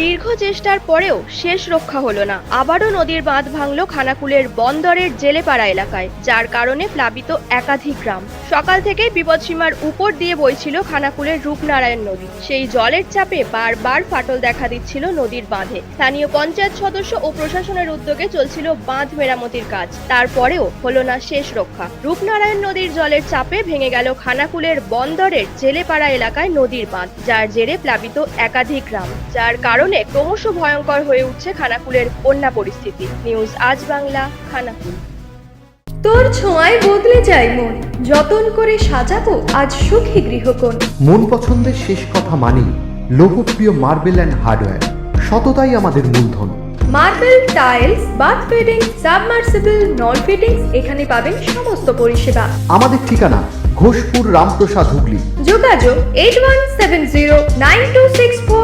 দীর্ঘ চেষ্টার পরেও শেষ রক্ষা হলো না। আবারও নদীর বাঁধ ভাঙল খানাকুলের বন্দরের জেলেপাড়া এলাকায়, যার কারণে প্লাবিত একাধিক গ্রাম। সকাল থেকেই বিপদসীমার উপর দিয়ে বইছিল খানাকুলের রূপনারায়ণ নদী। সেই জলের চাপে বারবার ফাটল দেখা দিচ্ছিল নদীর বাঁধে। স্থানীয় পঞ্চায়েত সদস্য ও প্রশাসনের উদ্যোগে চলছিল বাঁধ মেরামতির কাজ। তারপরেও হলো না শেষ রক্ষা। রূপনারায়ণ নদীর জলের চাপে ভেঙে গেল খানাকুলের বন্দরের জেলেপাড়া এলাকায় নদীর বাঁধ, যার জেরে প্লাবিত একাধিক গ্রাম, যার কারণে ক্রমশ ভয়ঙ্কর হয়ে উঠছে খানাকুলের বন্যা পরিস্থিতি। নিউজ আজ বাংলা খানাকুল। তোর ছোঁয়ায় বদলে যায় মন। যতন করে সাজাবো আজ সুখী গৃহকোণ। মন পছন্দের শেষ কথা মানি লোকপ্রিয় মার্বেল অ্যান্ড হার্ডওয়্যার। সততাই আমাদের মূলধন। Marble tiles bath fitting submersible নল ফিটিংস এখানে পাবেন সমস্ত পরিষেবা। আমাদের ঠিকানা ঘোষপুর রামপ্রসাদ হুগলি। যোগাযোগ eight one seven zero nine two six four